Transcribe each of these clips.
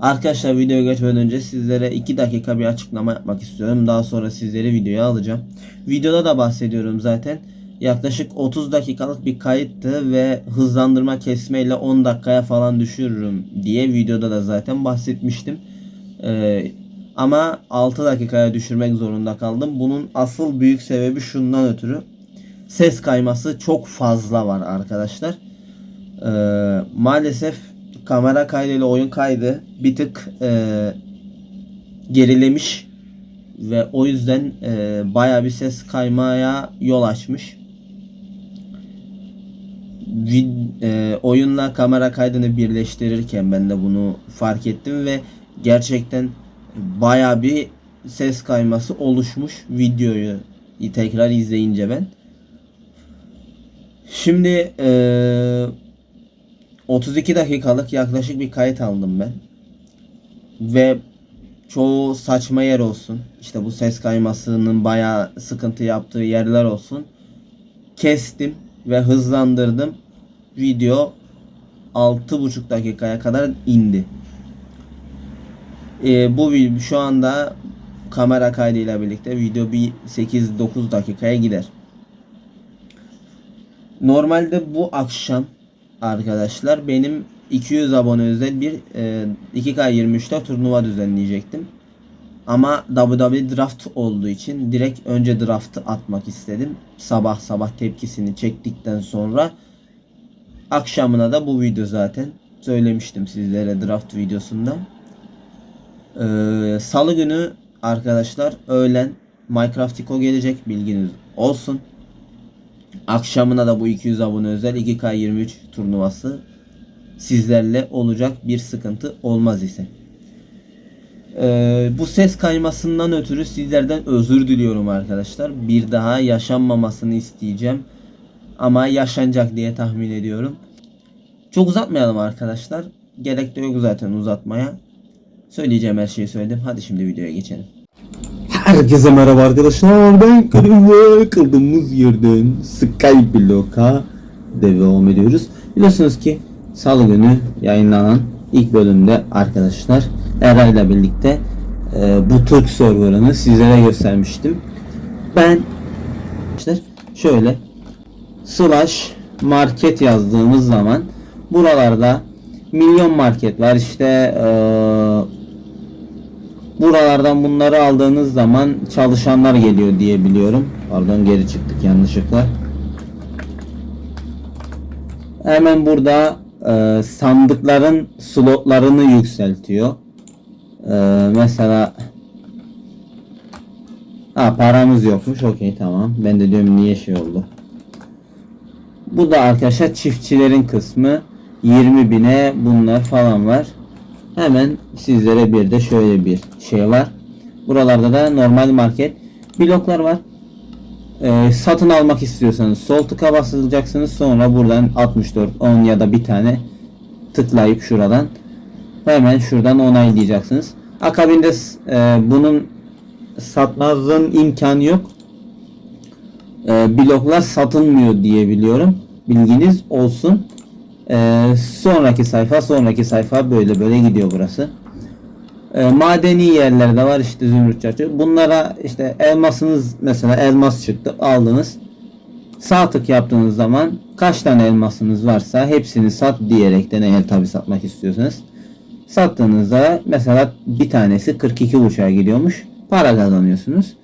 Arkadaşlar videoya geçmeden önce sizlere 2 dakika bir açıklama yapmak istiyorum. Daha sonra sizleri videoya alacağım. Videoda da bahsediyorum zaten. Yaklaşık 30 dakikalık bir kayıttı ve hızlandırma kesmeyle 10 dakikaya falan düşürürüm diye videoda da zaten bahsetmiştim. Ee, ama 6 dakikaya düşürmek zorunda kaldım. Bunun asıl büyük sebebi şundan ötürü. Ses kayması çok fazla var arkadaşlar. Ee, maalesef kamera kaydıyla oyun kaydı bir tık e, gerilemiş ve o yüzden e, baya bir ses kaymaya yol açmış. Vid- e, oyunla kamera kaydını birleştirirken ben de bunu fark ettim ve gerçekten baya bir ses kayması oluşmuş videoyu tekrar izleyince ben. Şimdi e, 32 dakikalık yaklaşık bir kayıt aldım ben. Ve çoğu saçma yer olsun. İşte bu ses kaymasının bayağı sıkıntı yaptığı yerler olsun. Kestim ve hızlandırdım. Video 6,5 dakikaya kadar indi. Ee, bu şu anda kamera kaydıyla birlikte video bir 8-9 dakikaya gider. Normalde bu akşam arkadaşlar benim 200 abone özel bir e, 2K23'te turnuva düzenleyecektim. Ama WWE draft olduğu için direkt önce draftı atmak istedim. Sabah sabah tepkisini çektikten sonra akşamına da bu video zaten söylemiştim sizlere draft videosunda. Ee, Salı günü arkadaşlar öğlen Minecraft Eco gelecek bilginiz olsun. Akşamına da bu 200 abone özel 2K23 turnuvası sizlerle olacak bir sıkıntı olmaz ise. Ee, bu ses kaymasından ötürü sizlerden özür diliyorum arkadaşlar. Bir daha yaşanmamasını isteyeceğim. Ama yaşanacak diye tahmin ediyorum. Çok uzatmayalım arkadaşlar. Gerek de yok zaten uzatmaya. Söyleyeceğim her şeyi söyledim. Hadi şimdi videoya geçelim. Herkese merhaba arkadaşlar ben ve kaldığımız yerden Skyblock'a devam ediyoruz. Biliyorsunuz ki salı günü yayınlanan ilk bölümde arkadaşlar Eray'la birlikte e, bu Türk serverını sizlere göstermiştim. Ben işte şöyle slash market yazdığımız zaman buralarda milyon market var işte eee Buralardan bunları aldığınız zaman çalışanlar geliyor diye biliyorum. Pardon geri çıktık yanlışlıkla. Hemen burada e, sandıkların slotlarını yükseltiyor. E, mesela ha, paramız yokmuş. Okey tamam. Ben de diyorum niye şey oldu. Bu da arkadaşlar çiftçilerin kısmı. 20 bine bunlar falan var. Hemen sizlere bir de şöyle bir şey var. Buralarda da normal market bloklar var. Ee, satın almak istiyorsanız sol tıka basacaksınız. Sonra buradan 64 10 ya da bir tane tıklayıp şuradan hemen şuradan onaylayacaksınız. Akabinde e, bunun satmazlığın imkanı yok. E, bloklar satılmıyor diye biliyorum. Bilginiz olsun. Ee, sonraki sayfa sonraki sayfa böyle böyle gidiyor burası. Ee, madeni yerler de var işte zümrüt çarşı. Bunlara işte elmasınız mesela elmas çıktı aldınız. Sağ tık yaptığınız zaman kaç tane elmasınız varsa hepsini sat diyerekten eğer tabi satmak istiyorsanız. Sattığınızda mesela bir tanesi 42 uçağa gidiyormuş. Para kazanıyorsunuz.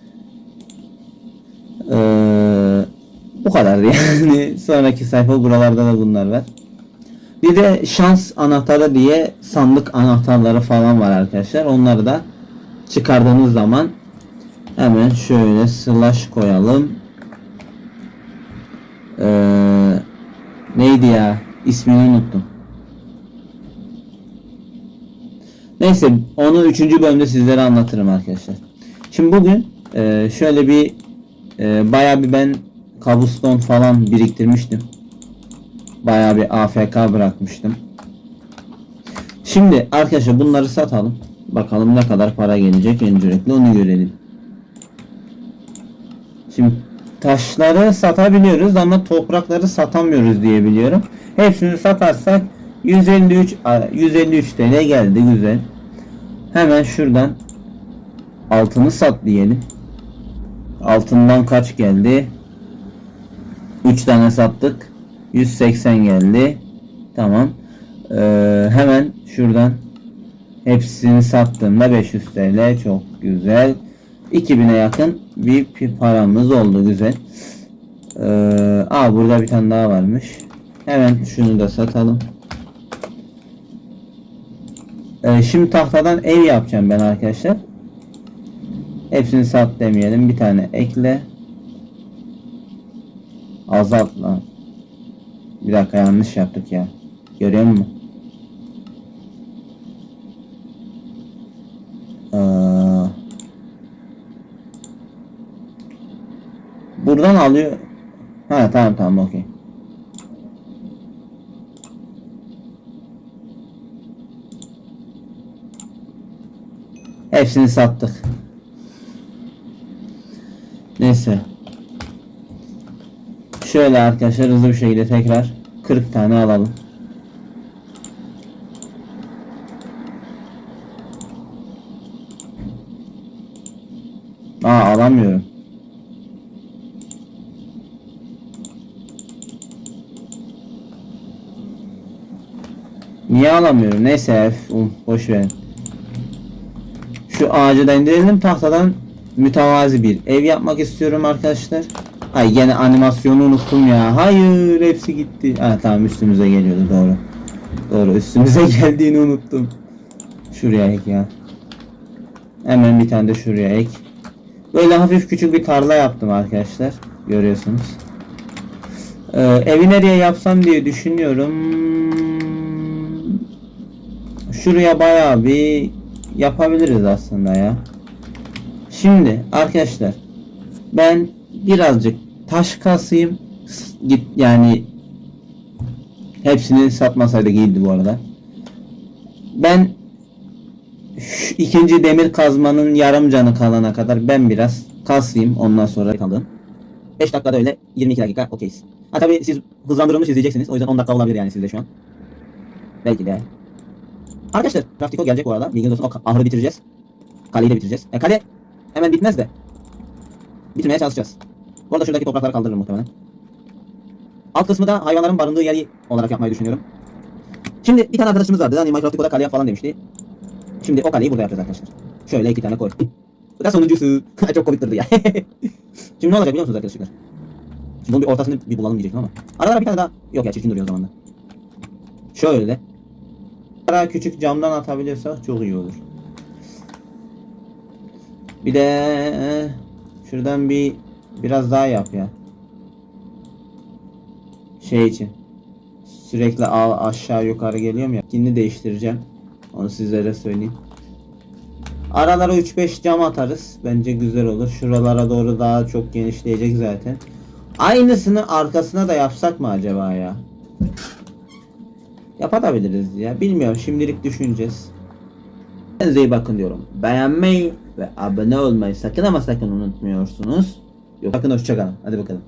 Ee, bu kadar yani. Sonraki sayfa buralarda da bunlar var. Bir de şans anahtarı diye sandık anahtarları falan var arkadaşlar. Onları da çıkardığınız zaman hemen şöyle slash koyalım. Ee, neydi ya? İsmini unuttum. Neyse onu 3. bölümde sizlere anlatırım arkadaşlar. Şimdi bugün e, şöyle bir e, baya bir ben kabuston falan biriktirmiştim. Bayağı bir AFK bırakmıştım. Şimdi arkadaşlar bunları satalım. Bakalım ne kadar para gelecek öncelikle onu görelim. Şimdi taşları satabiliyoruz ama toprakları satamıyoruz diye biliyorum. Hepsini satarsak 153 a, 153 TL geldi güzel. Hemen şuradan altını sat diyelim. Altından kaç geldi? 3 tane sattık. 180 geldi. Tamam. Ee, hemen şuradan hepsini sattığımda 500 TL çok güzel. 2000'e yakın bir paramız oldu güzel. Ee, aa burada bir tane daha varmış. Hemen şunu da satalım. Ee, şimdi tahtadan ev yapacağım ben arkadaşlar. Hepsini sat demeyelim. Bir tane ekle. Azalt. Bir dakika yanlış yaptık ya. Görüyor musun? Ee, buradan alıyor. Ha tamam tamam okey. Hepsini sattık. Neyse. Şöyle arkadaşlar hızlı bir şekilde tekrar 40 tane alalım. Aa alamıyorum. Niye alamıyorum? Neyse um, boş verin. Şu ağacı da indirelim tahtadan mütevazi bir ev yapmak istiyorum arkadaşlar. Ay gene animasyonu unuttum ya. Hayır hepsi gitti. Ha tamam üstümüze geliyordu doğru. Doğru üstümüze geldiğini unuttum. Şuraya ek ya. Hemen bir tane de şuraya ek. Böyle hafif küçük bir tarla yaptım arkadaşlar. Görüyorsunuz. Ee, evi nereye yapsam diye düşünüyorum. Şuraya bayağı bir yapabiliriz aslında ya. Şimdi arkadaşlar ben birazcık taş kasayım. Git yani hepsini satmasaydık iyiydi bu arada. Ben şu ikinci demir kazmanın yarım canı kalana kadar ben biraz kasayım ondan sonra kalın. 5 dakikada öyle 22 dakika okeyiz. Ha tabii siz hızlandırılmış izleyeceksiniz. O yüzden 10 dakika olabilir yani sizde şu an. Belki de. Arkadaşlar Praktiko gelecek bu arada. Bilginiz olsun. O ahırı bitireceğiz. Kaleyi de bitireceğiz. E, kale hemen bitmez de. Bitirmeye çalışacağız. Bu arada şuradaki toprakları kaldırırım muhtemelen. Alt kısmı da hayvanların barındığı yeri olarak yapmayı düşünüyorum. Şimdi bir tane arkadaşımız vardı. Hani Minecraft'ta kale yap falan demişti. Şimdi o kaleyi burada yapacağız arkadaşlar. Şöyle iki tane koy. Bu da sonuncusu. Çok komik durdu ya. Şimdi ne olacak biliyor musunuz arkadaşlar? Şimdi bunun bir ortasını bir bulalım diyecektim ama. Aralara bir tane daha. Yok ya çirkin duruyor o zaman da. Şöyle. Ara küçük camdan atabiliyorsak çok iyi olur. Bir de şuradan bir biraz daha yap ya. Şey için. Sürekli a- aşağı yukarı geliyorum ya. Kendini değiştireceğim. Onu sizlere söyleyeyim. Aralara 3-5 cam atarız. Bence güzel olur. Şuralara doğru daha çok genişleyecek zaten. Aynısını arkasına da yapsak mı acaba ya? Yapabiliriz ya. Bilmiyorum. Şimdilik düşüneceğiz. Kendinize iyi bakın diyorum. Beğenmeyi ve abone olmayı sakın ama sakın unutmuyorsunuz. Yok sakın hoşçakalın. Hadi bakalım.